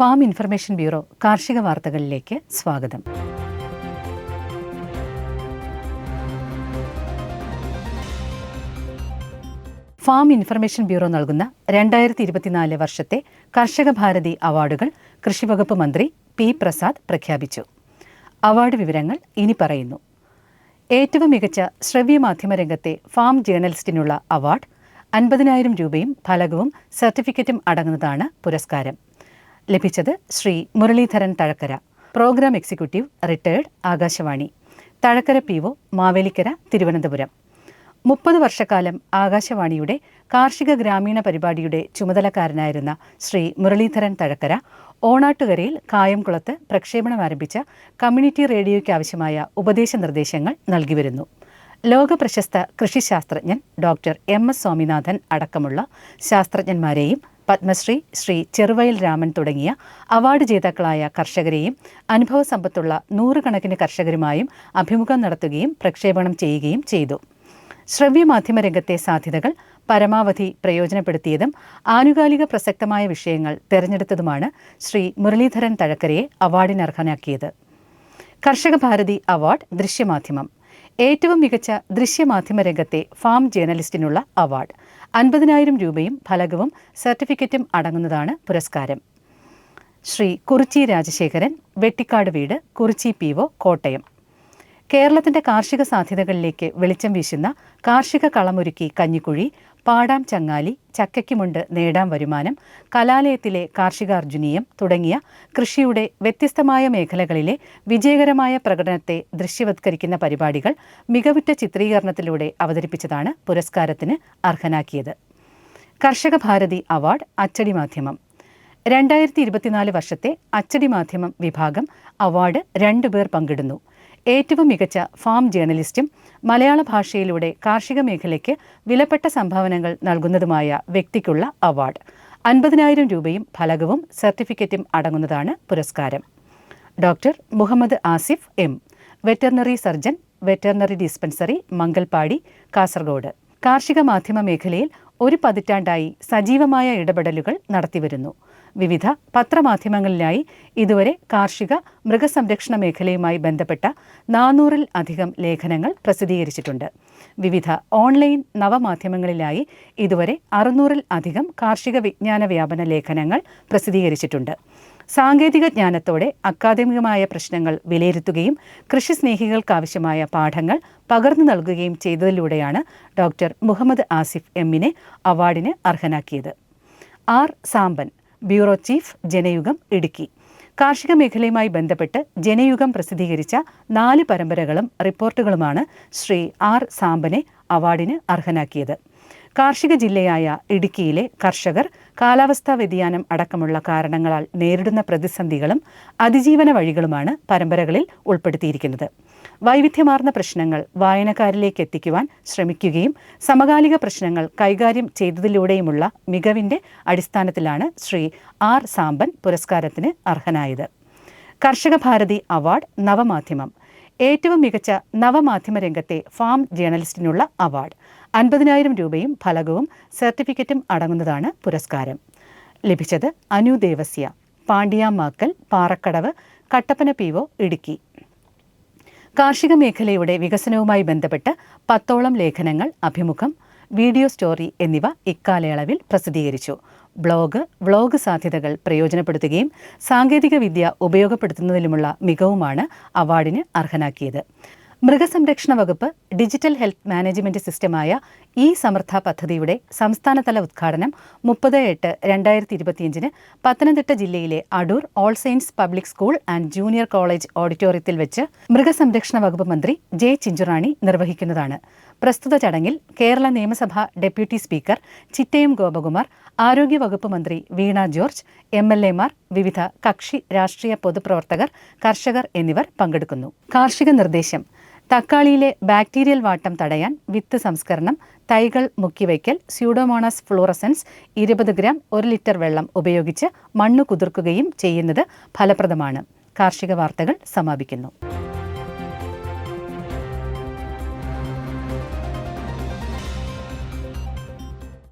Farm information bureau കാർഷിക വാർത്തകളിലേക്ക് സ്വാഗതം. ഫാം ഇൻഫർമേഷൻ ബ്യൂറോ നൽകുന്ന രണ്ടായിരത്തി ഇരുപത്തിനാല് വർഷത്തെ കർഷക ഭാരതി അവാർഡുകൾ കൃഷിവകുപ്പ് മന്ത്രി പി പ്രസാദ് പ്രഖ്യാപിച്ചു. അവാർഡ് വിവരങ്ങൾ ഇനി പറയുന്നു. ഏറ്റവും മികച്ച ശ്രവ്യ മാധ്യമ രംഗത്തെ ഫാം ജേർണലിസ്റ്റിനുള്ള അവാർഡ് അൻപതിനായിരം രൂപയും ഫലകവും സർട്ടിഫിക്കറ്റും അടങ്ങുന്നതാണ് പുരസ്കാരം. ലഭിച്ചത് Shri Muraleedharan Thazhakkara. Programme executive retired Akashvani. Thazhakkara P O Mavelikkara Thiruvananthapuram. മുപ്പത് വർഷക്കാലം ആകാശവാണിയുടെ കാർഷിക ഗ്രാമീണ പരിപാടിയുടെ ചുമതലക്കാരനായിരുന്ന ശ്രീ മുരളീധരൻ തഴക്കര ഓണാട്ടുകരയിൽ കായംകുളത്ത് പ്രക്ഷേപണം ആരംഭിച്ച കമ്മ്യൂണിറ്റി റേഡിയോയ്ക്ക് ആവശ്യമായ ഉപദേശ നിർദ്ദേശങ്ങൾ നൽകിവരുന്നു ലോക പ്രശസ്ത കൃഷിശാസ്ത്രജ്ഞൻ ഡോക്ടർ എം എസ് സ്വാമിനാഥൻ അടക്കമുള്ള ശാസ്ത്രജ്ഞന്മാരെയും പത്മശ്രീ ശ്രീ ചെറുവയൽ രാമൻ തുടങ്ങിയ അവാർഡ് ജേതാക്കളായ കർഷകരെയും അനുഭവ സമ്പത്തുള്ള നൂറുകണക്കിന് കർഷകരുമായും അഭിമുഖം നടത്തുകയും പ്രക്ഷേപണം ചെയ്യുകയും ചെയ്തു. ശ്രവ്യമാധ്യമ രംഗത്തെ സാധ്യതകൾ പരമാവധി പ്രയോജനപ്പെടുത്തിയതും ആനുകാലിക പ്രസക്തമായ വിഷയങ്ങൾ തിരഞ്ഞെടുത്തതുമാണ് ശ്രീ മുരളീധരൻ തഴക്കരയെ അവാർഡിനർഹനാക്കിയത്. കർഷക ഭാരതി അവാർഡ് ദൃശ്യമാധ്യമം. ഏറ്റവും മികച്ച ദൃശ്യമാധ്യമ രംഗത്തെ ഫാം ജേർണലിസ്റ്റിനുള്ള അവാർഡ്. അൻപതിനായിരം രൂപയും ഫലകവും സർട്ടിഫിക്കറ്റും അടങ്ങുന്നതാണ് പുരസ്കാരം. ശ്രീ കുറിച്ചി രാജശേഖരൻ വെട്ടിക്കാട് വീട് കുറിച്ചി പി ഒ കോട്ടയം. കേരളത്തിന്റെ കാർഷിക സാധ്യതകളിലേക്ക് വെളിച്ചം വീശുന്ന കാർഷിക കളമൊരുക്കി കഞ്ഞിക്കുഴി പാടാം ചങ്ങാലി ചക്കയ്ക്കുമുണ്ട് നേടാം വരുമാനം കലാലയത്തിലെ കാർഷികാർജുനീയം തുടങ്ങിയ കൃഷിയുടെ വ്യത്യസ്തമായ മേഖലകളിലെ വിജയകരമായ പ്രകടനത്തെ ദൃശ്യവത്കരിക്കുന്ന പരിപാടികൾ മികവുറ്റ ചിത്രീകരണത്തിലൂടെ അവതരിപ്പിച്ചതാണ് പുരസ്കാരത്തിന് അർഹനാക്കിയത്. കർഷക ഭാരതി അവാർഡ് അച്ചടി മാധ്യമം. രണ്ടായിരത്തി ഇരുപത്തിനാല് വർഷത്തെ അച്ചടി മാധ്യമം വിഭാഗം അവാർഡ് രണ്ടുപേർ പങ്കിടുന്നു. ഏറ്റവും മികച്ച ഫാം ജേർണലിസ്റ്റും മലയാള ഭാഷയിലൂടെ കാർഷിക മേഖലയ്ക്ക് വിലപ്പെട്ട സംഭാവനകൾ നൽകുന്നതുമായ വ്യക്തിക്കുള്ള അവാർഡ് അൻപതിനായിരം രൂപയും ഫലകവും സർട്ടിഫിക്കറ്റും അടങ്ങുന്നതാണ് പുരസ്കാരം. Doctor Muhammad Asif M. Veterinary surgeon veterinary dispensary Mangalpady Kasaragod. കാർഷിക മാധ്യമ മേഖലയിൽ ഒരു പതിറ്റാണ്ടായി സജീവമായ ഇടപെടലുകൾ നടത്തിവരുന്നു. വിവിധ പത്രമാധ്യമങ്ങളിലായി ഇതുവരെ കാർഷിക മൃഗസംരക്ഷണ മേഖലയുമായി ബന്ധപ്പെട്ട നാനൂറിൽ അധികം ലേഖനങ്ങൾ പ്രസിദ്ധീകരിച്ചിട്ടുണ്ട്. വിവിധ ഓൺലൈൻ നവമാധ്യമങ്ങളിലായി ഇതുവരെ അറുന്നൂറിൽ അധികം കാർഷിക വിജ്ഞാന വ്യാപന ലേഖനങ്ങൾ പ്രസിദ്ധീകരിച്ചിട്ടുണ്ട്. സാങ്കേതിക ജ്ഞാനത്തോടെ അക്കാദമികമായ പ്രശ്നങ്ങൾ വിലയിരുത്തുകയും കൃഷി സ്നേഹികൾക്കാവശ്യമായ പാഠങ്ങൾ പകർന്നു നൽകുകയും ചെയ്തതിലൂടെയാണ് ഡോക്ടർ മുഹമ്മദ് ആസിഫ് എമ്മിനെ അവാർഡിന് അർഹനാക്കിയത്. R. Samban bureau chief Janayugom Idukki. കാർഷിക മേഖലയുമായി ബന്ധപ്പെട്ട് ജനയുഗം പ്രസിദ്ധീകരിച്ച നാല് പരമ്പരകളും റിപ്പോർട്ടുകളുമാണ് ശ്രീ ആർ. സാമ്പനെ അവാർഡിന് അർഹനാക്കിയത്. കാർഷിക ജില്ലയായ ഇടുക്കിയിലെ കർഷകർ കാലാവസ്ഥാ വ്യതിയാനം അടക്കമുള്ള കാരണങ്ങളാൽ നേരിടുന്ന പ്രതിസന്ധികളും അതിജീവന വഴികളുമാണ് പരമ്പരകളിൽ ഉൾപ്പെടുത്തിയിരിക്കുന്നത്. വൈവിധ്യമാർന്ന പ്രശ്നങ്ങൾ വായനക്കാരിലേക്ക് എത്തിക്കുവാൻ ശ്രമിക്കുകയും സമകാലിക പ്രശ്നങ്ങൾ കൈകാര്യം ചെയ്തതിലൂടെയുമുള്ള മികവിന്റെ അടിസ്ഥാനത്തിലാണ് ശ്രീ ആർ സാമ്പൻ പുരസ്കാരത്തിന് അർഹനായത്. കർഷക ഭാരതി അവാർഡ് നവമാധ്യമം. ഏറ്റവും മികച്ച നവമാധ്യമ രംഗത്തെ ഫാം ജേണലിസ്റ്റിനുള്ള അവാർഡ്. അൻപതിനായിരം രൂപയും ഫലകവും സർട്ടിഫിക്കറ്റും അടങ്ങുന്നതാണ് പുരസ്കാരം. ലഭിച്ചത് അനു ദേവസ്യ പാണ്ഡ്യാമാക്കൽ പാറക്കടവ് കട്ടപ്പന പി ഇടുക്കി. കാർഷിക മേഖലയുടെ വികസനവുമായി ബന്ധപ്പെട്ട് പത്തോളം ലേഖനങ്ങൾ അഭിമുഖം വീഡിയോ സ്റ്റോറി എന്നിവ ഇക്കാലയളവിൽ പ്രസിദ്ധീകരിച്ചു. ബ്ലോഗ് വ്ളോഗ് സാധ്യതകൾ പ്രയോജനപ്പെടുത്തുകയും സാങ്കേതികവിദ്യ ഉപയോഗപ്പെടുത്തുന്നതിലുമുള്ള മികവുമാണ് അവാർഡിന് അർഹനാക്കിയത്. മൃഗസംരക്ഷണ വകുപ്പ് ഡിജിറ്റൽ ഹെൽത്ത് മാനേജ്മെന്റ് സിസ്റ്റമായ ഇ സമർത്ഥ പദ്ധതിയുടെ സംസ്ഥാനതല ഉദ്ഘാടനം മുപ്പത് എട്ട് രണ്ടായിരത്തി ഇരുപത്തിയഞ്ചിന് പത്തനംതിട്ട ജില്ലയിലെ Adoor all saints public school and junior college ഓഡിറ്റോറിയത്തിൽ വെച്ച് മൃഗസംരക്ഷണ വകുപ്പ് മന്ത്രി ജെ ചിഞ്ചുറാണി നിർവഹിക്കുന്നതാണ്. പ്രസ്തുത ചടങ്ങിൽ കേരള നിയമസഭ ഡെപ്യൂട്ടി സ്പീക്കർ ചിറ്റയം ഗോപകുമാർ ആരോഗ്യവകുപ്പ് മന്ത്രി വീണ ജോർജ് എം എൽ എമാർ വിവിധ കക്ഷി രാഷ്ട്രീയ പൊതുപ്രവർത്തകർ കർഷകർ എന്നിവർ പങ്കെടുക്കുന്നു. കാർഷിക നിർദ്ദേശം തക്കാളിയിലെ ബാക്ടീരിയൽ വാട്ടം തടയാൻ വിത്ത് സംസ്കരണം തൈകൾ മുക്കിവയ്ക്കൽ സ്യൂഡോമോണസ് ഫ്ലൂറസൻസ് ഇരുപത് ഗ്രാം ഒരു ലിറ്റർ വെള്ളം ഉപയോഗിച്ച് മണ്ണ് കുതിർക്കുകയും ചെയ്യുന്നത് ഫലപ്രദമാണ്. കാർഷിക വാർത്തകൾ സമാപിക്കുന്നു.